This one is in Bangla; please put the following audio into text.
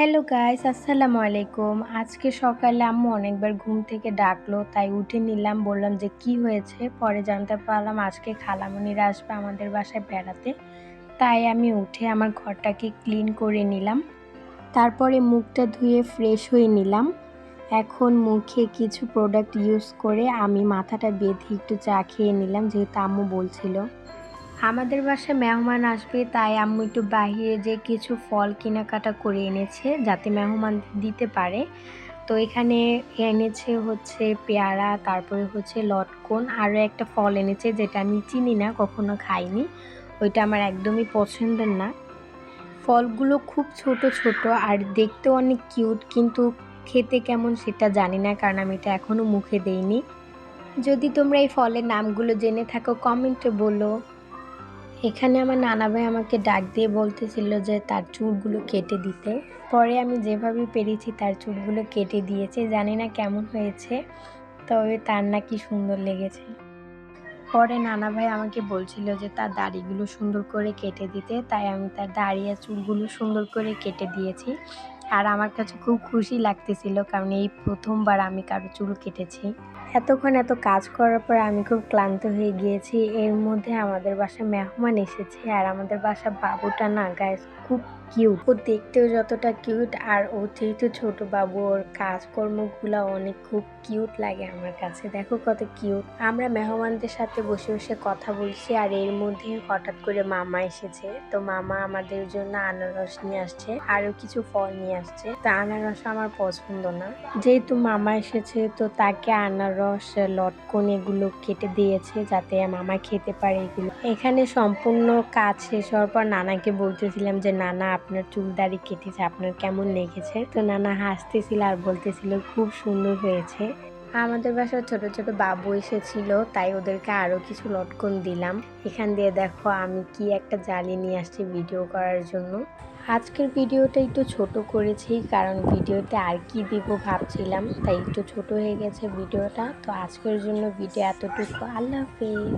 হ্যালো গাইস আসসালামু আলাইকুম আজকে সকালে আম্মু অনেকবার ঘুম থেকে ডাকলো, তাই উঠে নিলাম। বললাম যে, কি হয়েছে? পরে জানতে পারলাম আজকে খালামণিরা আসবে আমাদের বাসায় বেড়াতে। তাই আমি উঠে আমার ঘরটাকে ক্লিন করে নিলাম। তারপরে মুখটা ধুয়ে ফ্রেশ হয়ে নিলাম। এখন মুখে কিছু প্রোডাক্ট ইউজ করে আমি মাথাটা বেঁধে একটু চা খেয়ে নিলাম, যেহেতু আম্মু বলছিল। আমাদের বাসায় মেহমান আসবে, তাই আম্মু একটু বাহিরে যে কিছু ফল কেনাকাটা করে এনেছে, যাতে মেহমান দিতে পারে। তো এখানে এনেছে হচ্ছে পেয়ারা, তারপরে হচ্ছে লটকন, আরও একটা ফল এনেছে যেটা আমি চিনি না, কখনো খাইনি। ওইটা আমার একদমই পছন্দের না। ফলগুলো খুব ছোট ছোট আর দেখতেও অনেক কিউট, কিন্তু খেতে কেমন সেটা জানি না, কারণ আমি এটা এখনও মুখে দেইনি। যদি তোমরা এই ফলের নামগুলো জেনে থাকো, কমেন্টে বলো। এখানে আমার নানা ভাই আমাকে ডাক দিয়ে বলতেছিল যে তার চুলগুলো কেটে দিতে। পরে আমি যেভাবে পেরেছি তার চুলগুলো কেটে দিয়েছে, জানি না কেমন হয়েছে, তবে তার নাকি সুন্দর লেগেছে। পরে নানা ভাই আমাকে বলছিল যে তার দাড়িগুলো সুন্দর করে কেটে দিতে, তাই আমি তার দাড়ি আর চুলগুলো সুন্দর করে কেটে দিয়েছি। আর আমার কাছে খুব খুশি লাগতেছিল কারণ এই প্রথমবার আমি কারও চুল কেটেছি। এতক্ষণ এত কাজ করার পর আমি খুব ক্লান্ত হয়ে গিয়েছি। এর মধ্যে আমাদের বাসা মেহমান এসেছে আর আমাদের বাসা বাবুটা না গায়ে খুব কিউট ও দেখতেও যতটা কিউট আর ও যেহেতু ছোট বাবু, ওর কাজকর্মগুলো অনেক খুব কিউট লাগে আমার কাছে। দেখো কত কিউট আমরা মেহমানদের সাথে বসে বসে কথা বলছি আর এর মধ্যে হঠাৎ করে মামা এসেছে। তো মামা আমাদের জন্য আনারস নিয়ে আসছে আরও কিছু ফল নিয়ে আসছে। তা আনারস আমার পছন্দ না। যেহেতু মামা এসেছে, তো তাকে আনারস লটকন এগুলো কেটে দিয়েছে যাতে মামা খেতে পারে এগুলো। এখানে সম্পূর্ণ কাজ শেষ হওয়ার পর নানাকে বলতেছিলাম যে, নানা, আপনার চুল দাড়ি কেটেছে, আপনার কেমন লেগেছে? তো নানা হাসতেছিল আর বলতেছিল, খুব সুন্দর হয়েছে। আমাদের বাসায় ছোট ছোট বাবু এসেছিল, তাই ওদেরকে আরও কিছু লটকন দিলাম। এখান দিয়ে দেখো আমি কি একটা জালি নিয়ে আসছি ভিডিও করার জন্য। আজকের ভিডিওটা একটু ছোট করেছি, কারণ ভিডিওতে আর কি দিব ভাবছিলাম, তাই একটু ছোট হয়ে গেছে ভিডিওটা। তো আজকের জন্য ভিডিও এতটুকু। আল্লাহ হাফেজ।